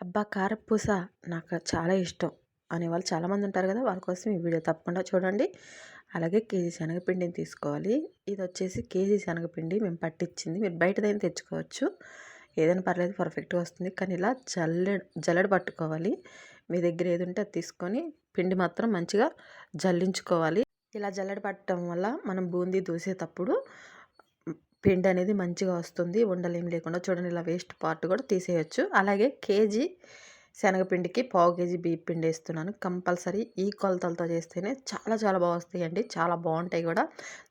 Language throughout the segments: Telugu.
అబ్బా కారపూస నాకు చాలా ఇష్టం అనేవాళ్ళు చాలామంది ఉంటారు కదా వాళ్ళ కోసం ఈ వీడియో తప్పకుండా చూడండి. అలాగే కేజీ శనగపిండిని తీసుకోవాలి. ఇది వచ్చేసి కేజీ శనగపిండి మేము పట్టించింది. మీరు బయటదైనా తెచ్చుకోవచ్చు. ఏదైనా పర్లేదు పర్ఫెక్ట్గా వస్తుంది. కానీ ఇలా జల్లెడ జల్లెడ పట్టుకోవాలి. మీ దగ్గర ఏది ఉంటే అది తీసుకొని పిండి మాత్రం మంచిగా జల్లించుకోవాలి. ఇలా జల్లెడ పట్టడం వల్ల మనం బూందీ దూసేటప్పుడు పిండి అనేది మంచిగా వస్తుంది. ఉండలేం లేకుండా చూడండి ఇలా వేస్ట్ పార్ట్ కూడా తీసేయచ్చు. అలాగే కేజీ శనగపిండికి పావు కేజీ బియ్య పిండి వేస్తున్నాను. కంపల్సరీ ఈ కొలతలతో చేస్తేనే చాలా చాలా బాగా వస్తాయండి. చాలా బాగుంటాయి కూడా.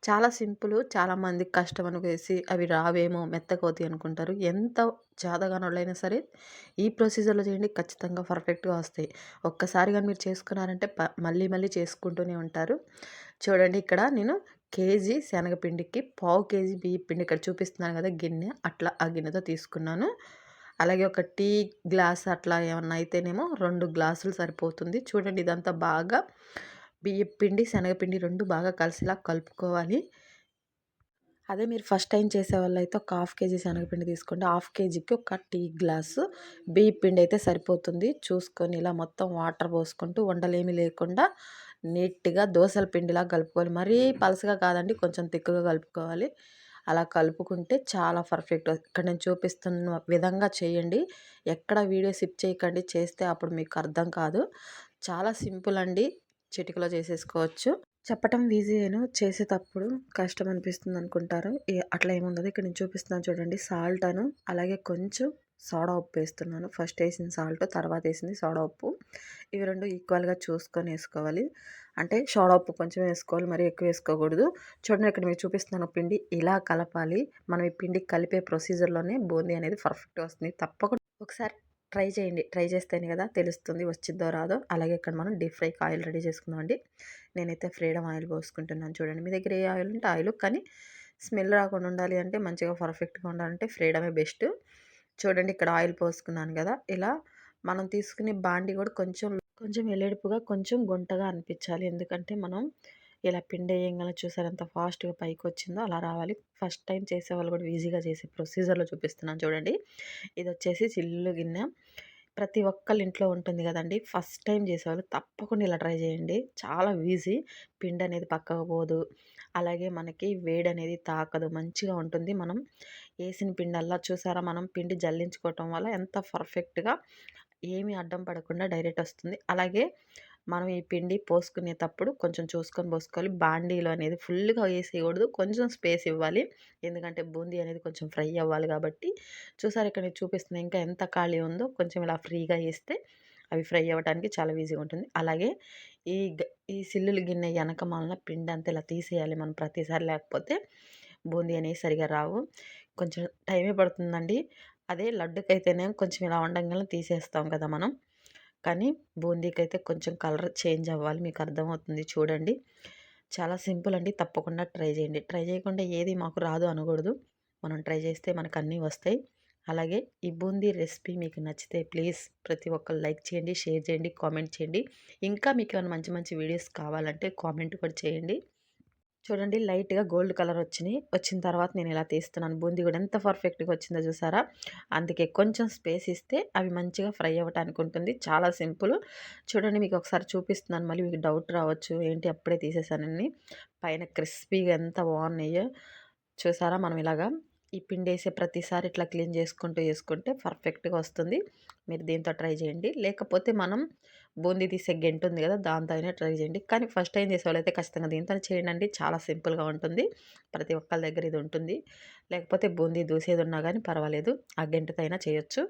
చాలా సింపుల్ చాలామంది కష్టం అనుకేసి అవి రావేమో మెత్తకోతి అనుకుంటారు. ఎంత జాతగానోళ్ళైనా సరే ఈ ప్రొసీజర్లో చేయండి ఖచ్చితంగా పర్ఫెక్ట్గా వస్తాయి. ఒక్కసారిగా మీరు చేసుకున్నారంటే మళ్ళీ మళ్ళీ చేసుకుంటూనే ఉంటారు. చూడండి ఇక్కడ నేను కేజీ శనగపిండికి పావు కేజీ బియ్య పిండి ఇక్కడ చూపిస్తున్నాను కదా గిన్నె. అట్లా ఆ గిన్నెతో తీసుకున్నాను. అలాగే ఒక టీ గ్లాస్ అట్లా ఏమన్నా అయితేనేమో రెండు గ్లాసులు సరిపోతుంది. చూడండి ఇదంతా బాగా బియ్య పిండి శనగపిండి రెండు బాగా కలిసిలా కలుపుకోవాలి. అదే మీరు ఫస్ట్ టైం చేసే వాళ్ళు అయితే ఒక హాఫ్ కేజీ శనగపిండి తీసుకోండి. హాఫ్ కేజీకి ఒక టీ గ్లాసు బియ్య పిండి అయితే సరిపోతుంది. చూసుకొని ఇలా మొత్తం వాటర్ పోసుకుంటూ వండలేమి లేకుండా నీట్గా దోశల పిండిలా కలుపుకోవాలి. మరీ పలసగా కాదండి కొంచెం తిక్కుగా కలుపుకోవాలి. అలా కలుపుకుంటే చాలా పర్ఫెక్ట్ ఇక్కడ నేను చూపిస్తున్న విధంగా చేయండి. ఎక్కడ వీడియో సిప్ చేయకండి చేస్తే అప్పుడు మీకు అర్థం కాదు. చాలా సింపుల్ అండి చిటికలో చేసేసుకోవచ్చు. చెప్పటం ఈజీయేను చేసేటప్పుడు కష్టం అనిపిస్తుంది అనుకుంటారు. అట్లా ఏముండదు. ఇక్కడ నేను చూపిస్తున్నాను చూడండి సాల్ట్ అను అలాగే కొంచెం సోడా ఉప్పు వేస్తున్నాను. ఫస్ట్ వేసిన సాల్ట్ తర్వాత వేసింది సోడా ఉప్పు. ఇవి రెండు ఈక్వల్గా చూసుకొని వేసుకోవాలి. అంటే సోడా ఉప్పు కొంచెం వేసుకోవాలి మరి ఎక్కువ వేసుకోకూడదు. చూడండి ఇక్కడ మీరు చూపిస్తున్నాను పిండి ఇలా కలపాలి. మనం ఈ పిండి కలిపే ప్రొసీజర్లోనే బూందీ అనేది పర్ఫెక్ట్ వస్తుంది. తప్పకుండా ఒకసారి ట్రై చేయండి. ట్రై చేస్తేనే కదా తెలుస్తుంది వచ్చిద్దో రాదో. అలాగే ఇక్కడ మనం డీప్ ఫ్రైకి ఆయిల్ రెడీ చేసుకుందామండి. నేనైతే ఫ్రీడమ్ ఆయిల్ పోసుకుంటున్నాను. చూడండి మీ దగ్గర ఏ ఆయిల్ ఉంటే ఆయిల్ కానీ స్మెల్ రాకుండా ఉండాలి అంటే మంచిగా పర్ఫెక్ట్గా ఉండాలంటే ఫ్రీడమే బెస్ట్ చూడండి ఇక్కడ ఆయిల్ పోసుకున్నాను కదా ఇలా మనం తీసుకునే బాండి కూడా కొంచెం కొంచెం ఎల్లెడుపుగా కొంచెం గుంటగా అనిపించాలి. ఎందుకంటే మనం ఇలా పిండి వేయంగానే చూసారంత ఫాస్ట్గా పైకి వచ్చిందో అలా రావాలి. ఫస్ట్ టైం చేసే వాళ్ళు కూడా ఈజీగా చేసే ప్రొసీజర్లో చూపిస్తున్నాను చూడండి. ఇది వచ్చేసి చిల్లు గిన్నె. ప్రతి ఒక్కళ్ళ ఇంట్లో ఉంటుంది కదండి. ఫస్ట్ టైం చేసేవాళ్ళు. తప్పకుండా ఇలా ట్రై చేయండి. చాలా ఈజీ. పిండి అనేది పక్కకు పోదు. అలాగే మనకి వేడి అనేది తాకదు. మంచిగా ఉంటుంది. మనం వేసిన పిండల్లా చూసారా? మనం పిండి జల్లించుకోవటం వల్ల ఎంత పర్ఫెక్ట్గా ఏమీ అడ్డం పడకుండా డైరెక్ట్ వస్తుంది. అలాగే మనం ఈ పిండి పోసుకునేటప్పుడు కొంచెం చూసుకొని పోసుకోవాలి. బాండీలో అనేది ఫుల్గా వేసేయకూడదు. కొంచెం స్పేస్ ఇవ్వాలి. ఎందుకంటే బూందీ అనేది కొంచెం ఫ్రై అవ్వాలి కాబట్టి. చూసారు ఇక్కడ చూపిస్తుంది ఇంకా ఎంత ఖాళీ ఉందో కొంచెం ఇలా ఫ్రీగా వేస్తే అవి ఫ్రై అవ్వడానికి చాలా ఈజీగా ఉంటుంది. అలాగే ఈ ఈ సిల్లులు గిన్నె వెనక మాలన పిండి అంతా ఇలా తీసేయాలి మనం ప్రతిసారి. లేకపోతే బూందీ అనేవి సరిగా రావు. కొంచెం టైమే పడుతుందండి. అదే లడ్డుకైతేనే కొంచెం ఇలా ఉండగానే తీసేస్తాం కదా మనం. కానీ బూందీకి అయితే కొంచెం కలర్ చేంజ్ అవ్వాలి మీకు అర్థమవుతుంది చూడండి. చాలా సింపుల్ అండి తప్పకుండా ట్రై చేయండి. ట్రై చేయకుండా ఏది మాకు రాదు అనకూడదు. మనం ట్రై చేస్తే మనకు అన్నీ వస్తాయి. అలాగే ఈ బూందీ రెసిపీ మీకు నచ్చితే ప్లీజ్ ప్రతి ఒక్కరు లైక్ చేయండి షేర్ చేయండి కామెంట్ చేయండి. ఇంకా మీకు ఏమైనా మంచి మంచి వీడియోస్ కావాలంటే కామెంట్ కూడా చేయండి. చూడండి లైట్గా గోల్డ్ కలర్ వచ్చినాయి వచ్చిన తర్వాత నేను ఇలా తీస్తున్నాను. బూందీ కూడా ఎంత పర్ఫెక్ట్గా వచ్చిందో చూసారా? అందుకే కొంచెం స్పేస్ ఇస్తే అవి మంచిగా ఫ్రై అవ్వటానికి ఉంటుంది. చాలా సింపుల్. చూడండి మీకు ఒకసారి చూపిస్తున్నాను. మళ్ళీ మీకు డౌట్ రావచ్చు ఏంటి అప్పుడే తీసేసానని. పైన క్రిస్పీగా ఎంత బాగున్నాయో. చూసారా? మనం ఇలాగా ఈ పిండి వేసే ప్రతిసారి ఇట్లా క్లీన్ చేసుకుంటూ చేసుకుంటే పర్ఫెక్ట్గా వస్తుంది. మీరు దీంతో ట్రై చేయండి. లేకపోతే మనం బూందీ తీసే గెంట్ ఉంది కదా దాంతో అయినా ట్రై చేయండి. కానీ ఫస్ట్ టైం చేసేవాళ్ళు అయితే ఖచ్చితంగా దీంతో చేయండి చాలా సింపుల్గా ఉంటుంది. ప్రతి ఒక్కరి దగ్గర ఇది ఉంటుంది. లేకపోతే బూందీ దూసేది ఉన్నా కానీ పర్వాలేదు. ఆ గెంటుతో అయినా చేయొచ్చు.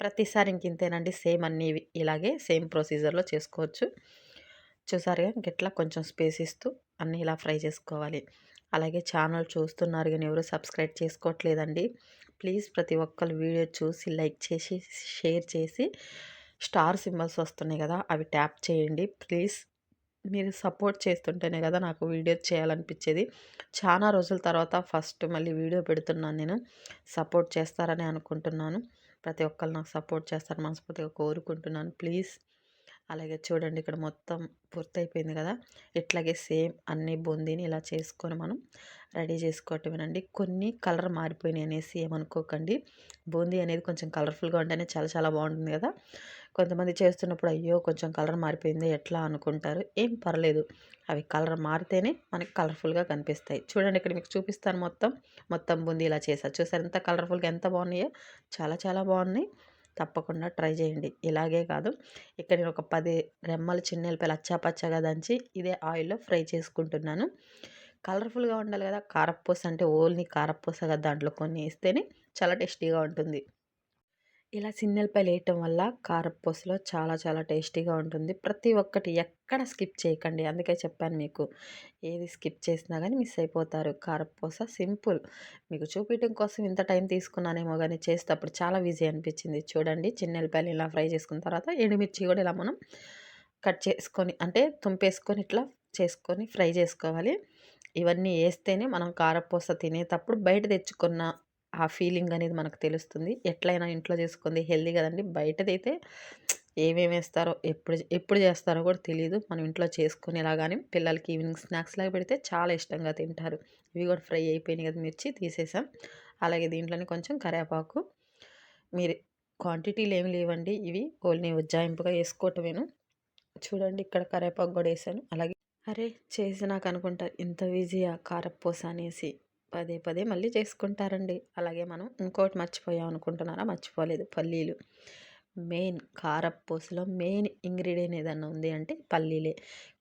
ప్రతిసారి ఇంక ఇంతేనండి. సేమ్ అన్నీ ఇలాగే సేమ్ ప్రొసీజర్లో చేసుకోవచ్చు. చూసారుగా ఇంకెట్లా కొంచెం స్పేస్ ఇస్తూ అన్నీ ఇలా ఫ్రై చేసుకోవాలి. అలాగే ఛానల్ చూస్తున్నారు కానీ ఎవరు సబ్స్క్రైబ్ చేసుకోవట్లేదండి. ప్లీజ్ ప్రతి ఒక్కరు వీడియో చూసి లైక్ చేసి షేర్ చేసి స్టార్ సింబల్స్ వస్తున్నాయి కదా అవి ట్యాప్ చేయండి. ప్లీజ్ మీరు సపోర్ట్ చేస్తుంటేనే కదా నాకు వీడియో చేయాలనిపించేది. చాలా రోజుల తర్వాత ఫస్ట్ మళ్ళీ వీడియో పెడుతున్నాను నేను. సపోర్ట్ చేస్తారని అనుకుంటున్నాను. ప్రతి ఒక్కరు నాకు సపోర్ట్ చేస్తారని మనస్ఫూర్తిగా కోరుకుంటున్నాను. ప్లీజ్ అలాగే చూడండి ఇక్కడ మొత్తం పూర్తయిపోయింది కదా. ఇట్లాగే సేమ్ అన్ని బూందీని ఇలా చేసుకొని మనం రెడీ చేసుకోవటమేనండి. కొన్ని కలర్ మారిపోయినాయి అనేసి ఏమనుకోకండి. బూందీ అనేది కొంచెం కలర్ఫుల్గా ఉంటేనే చాలా చాలా బాగుంటుంది కదా. కొంతమంది చేస్తున్నప్పుడు అయ్యో కొంచెం కలర్ మారిపోయింది ఎట్లా అనుకుంటారు. ఏం పర్లేదు. అవి కలర్ మారితేనే మనకి కలర్ఫుల్గా కనిపిస్తాయి. చూడండి ఇక్కడ మీకు చూపిస్తాను మొత్తం. మొత్తం బూందీ ఇలా చేశారు. చూసారు ఎంత కలర్ఫుల్గా ఎంత బాగున్నాయో. చాలా చాలా బాగున్నాయి. తప్పకుండా ట్రై చేయండి. ఇలాగే కాదు. ఇక్కడ నేను ఒక పది రెమ్మలు చిన్న ఎల్లిపాయలు అచ్చాపచ్చగా దంచి ఇదే ఆయిల్లో ఫ్రై చేసుకుంటున్నాను. కలర్ఫుల్గా ఉండాలి కదా! కారపూస అంటే ఓన్లీ కారపూస కదా! దాంట్లో కొన్ని వేస్తేనే చాలా టేస్టీగా ఉంటుంది. ఇలా సిన్నెలపాయలు వేయటం వల్ల కారపూసలో చాలా చాలా టేస్టీగా ఉంటుంది. ప్రతి ఒక్కటి ఎక్కడ స్కిప్ చేయకండి. అందుకే చెప్పాను మీకు ఏది స్కిప్ చేసినా కానీ మిస్ అయిపోతారు. కారపూస సింపుల్. మీకు చూపించడం కోసం ఇంత టైం తీసుకున్నానేమో కానీ చేసేటప్పుడు చాలా ఈజీ అనిపించింది. చూడండి చిన్నెలపాయలు ఇలా ఫ్రై చేసుకున్న తర్వాత ఎండుమిర్చి కూడా ఇలా మనం కట్ చేసుకొని అంటే తుంపేసుకొని ఇట్లా చేసుకొని ఫ్రై చేసుకోవాలి. ఇవన్నీ వేస్తేనే మనం కారపూస తినేటప్పుడు బయట తెచ్చుకున్న ఆ ఫీలింగ్ అనేది మనకు తెలుస్తుంది. ఎట్లయినా ఇంట్లో చేసుకుంది హెల్దీ కదండి. బయటదైతే ఏమేమి వేస్తారో ఎప్పుడు ఎప్పుడు చేస్తారో కూడా తెలియదు మనం ఇంట్లో చేసుకునేలా కానీ పిల్లలకి ఈవినింగ్ స్నాక్స్ లాగా పెడితే చాలా ఇష్టంగా తింటారు. ఇవి కూడా ఫ్రై అయిపోయినాయి కదా మిర్చి తీసేసాం. అలాగే దీంట్లోనే కొంచెం కరేపాకు. మీరు క్వాంటిటీలు ఏమి లేవండి. ఇవి ఓన్లీ ఉజ్జాయింపుగా వేసుకోవటమేను. చూడండి ఇక్కడ కరేపాకు కూడా వేసాను. అలాగే అరే చేసి నాకు అనుకుంటా ఇంత ఈజీగా కారపూస అనేసి. పదే పదే మళ్ళీ చేసుకుంటారండి. అలాగే మనం ఇంకోటి మర్చిపోయాం అనుకుంటున్నారా? మర్చిపోలేదు. పల్లీలు. మెయిన్ కారపూసలో మెయిన్ ఇంగ్రీడియంట్ ఏదన్నా ఉంది అంటే పల్లీలే.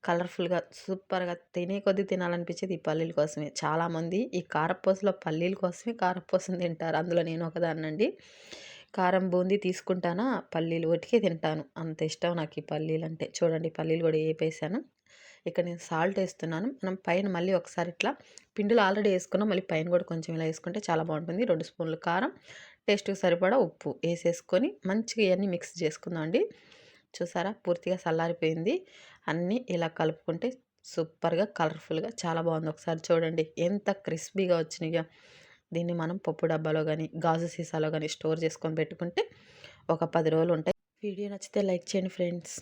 కలర్ఫుల్గా సూపర్గా తినే కొద్దీ తినాలనిపించేది ఈ పల్లీల కోసమే. చాలామంది ఈ కారపూసలో పల్లీల కోసమే కారపూసను తింటారు. అందులో నేను ఒకదాన్నండి. కారం బూందీ తీసుకుంటానా? పల్లీలు ఒటికే తింటాను. అంత ఇష్టం నాకు ఈ పల్లీలు అంటే చూడండి పల్లీలు కూడా వేపేసాను ఇక్కడ నేను సాల్ట్ వేస్తున్నాను. మనం పైన మళ్ళీ ఒకసారి ఇట్లా పిండిలో ఆల్రెడీ వేసుకున్నాం. మళ్ళీ పైన కూడా కొంచెం ఇలా వేసుకుంటే చాలా బాగుంటుంది. రెండు స్పూన్లు కారం టేస్ట్కి సరిపడా ఉప్పు వేసేసుకొని మంచిగా ఇవన్నీ మిక్స్ చేసుకుందాం అండి. చూసారా? పూర్తిగా చల్లారిపోయింది. అన్నీ ఇలా కలుపుకుంటే సూపర్గా కలర్ఫుల్గా చాలా బాగుంది. ఒకసారి చూడండి. ఎంత క్రిస్పీగా వచ్చినాయో. దీన్ని మనం పప్పు డబ్బాలో కానీ గాజు సీసాలో కానీ స్టోర్ చేసుకొని పెట్టుకుంటే ఒక పది రోజులు ఉంటాయి. వీడియో నచ్చితే లైక్ చేయండి ఫ్రెండ్స్.